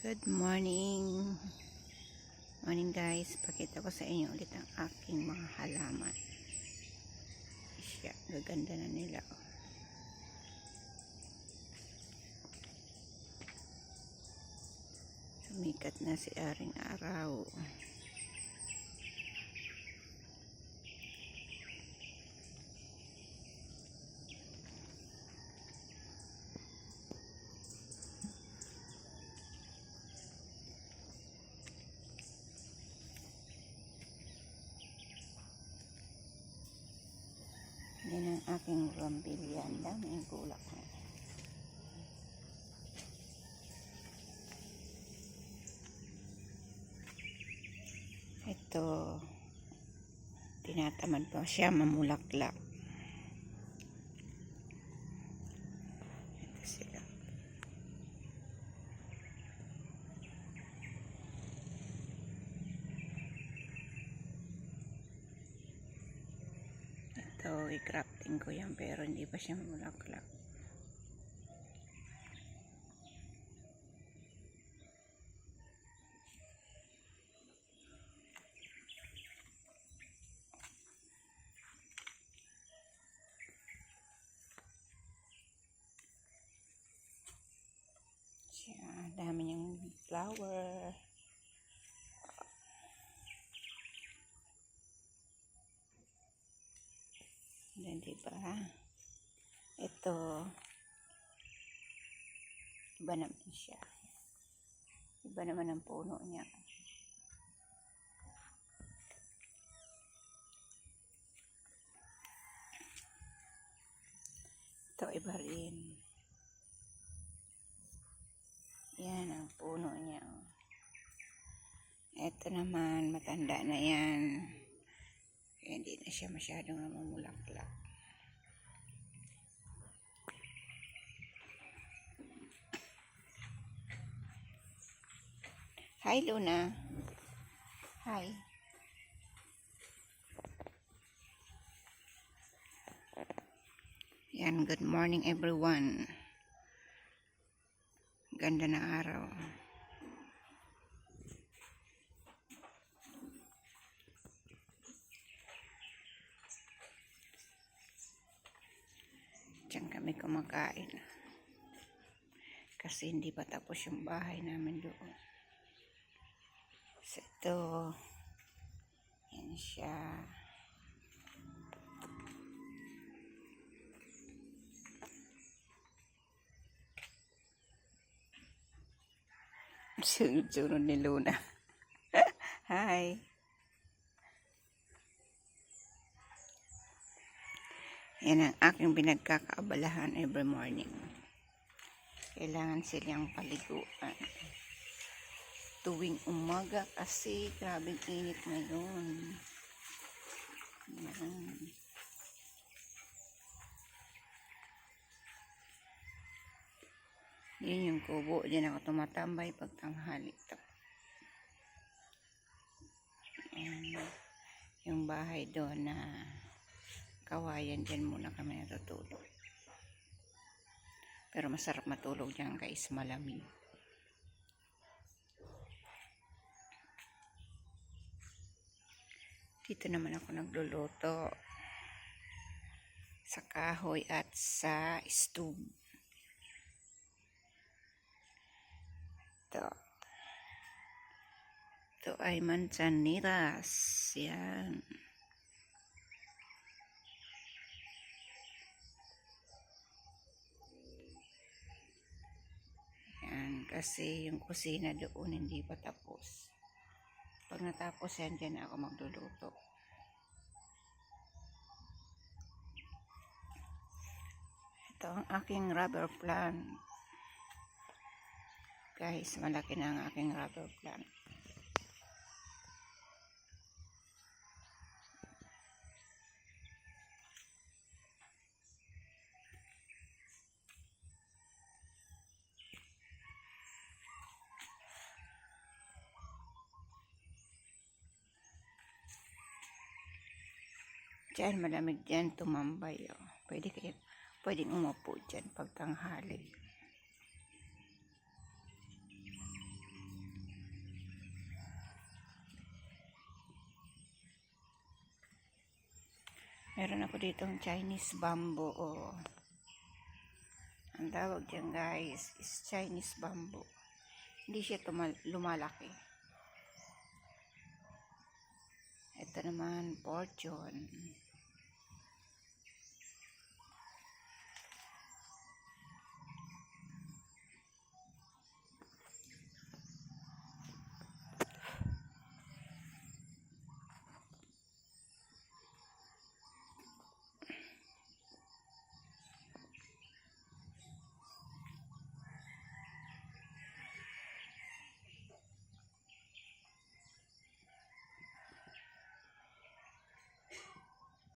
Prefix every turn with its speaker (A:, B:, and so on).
A: Good morning. Morning guys. Pakita ko sa inyo ulit ang aking mga halaman. Siya, gaganda na nila. oh. Sumikat na si Aring Araw. Yan ang aking rambilyan. Dami ang kulak na. Ito, tinatamad pa siya mamulaklak. Ito sila. Ito, i-crafting ko yan pero hindi pa siya mamulaklak. Siya, dami niyang flower. Yan, di ba? Ito, iba naman siya. Iba naman ang puno niya. Ito, iba rin. Yan ang puno niya. Ito naman, matanda na yan. Hindi na siya masyadong namumulaklak. Hi, Luna. Hi. Yan, good morning everyone. Ganda ng araw. Diyan kami kumakain. Kasi hindi pa tapos yung bahay namin doon. So, ito. Yan siya. Sunod-sunod ni Luna. Hi. Yan ang aking pinagkakaabalahan every morning. Kailangan silang paliguan. Tuwing umaga kasi grabing init ngayon. Yan. Yun yung kubo. Diyan ako tumatambay pag tanghali. Ayan. Yung bahay doon na kawayan dyan muna kami natutulog. Pero masarap matulog dyan guys. Malamig. Dito naman ako nagluluto sa kahoy at sa stove. Ito. Ito ay manzanitas. Yan. Yan. Kasi yung kusina doon hindi pa tapos. Pag natapos yan, dyan ako magluluto. Ito ang aking rubber plant. Guys, malaki na ang aking rubber plant. dyan, malamig dyan, tumambay. Oh. Pwede kayo, pwedeng umupo dyan pag tanghali. Meron ako ditong Chinese bamboo. Oh. Ang tawag dyan guys is Chinese bamboo. Hindi siya tumal lumalaki. Ito naman, fortune.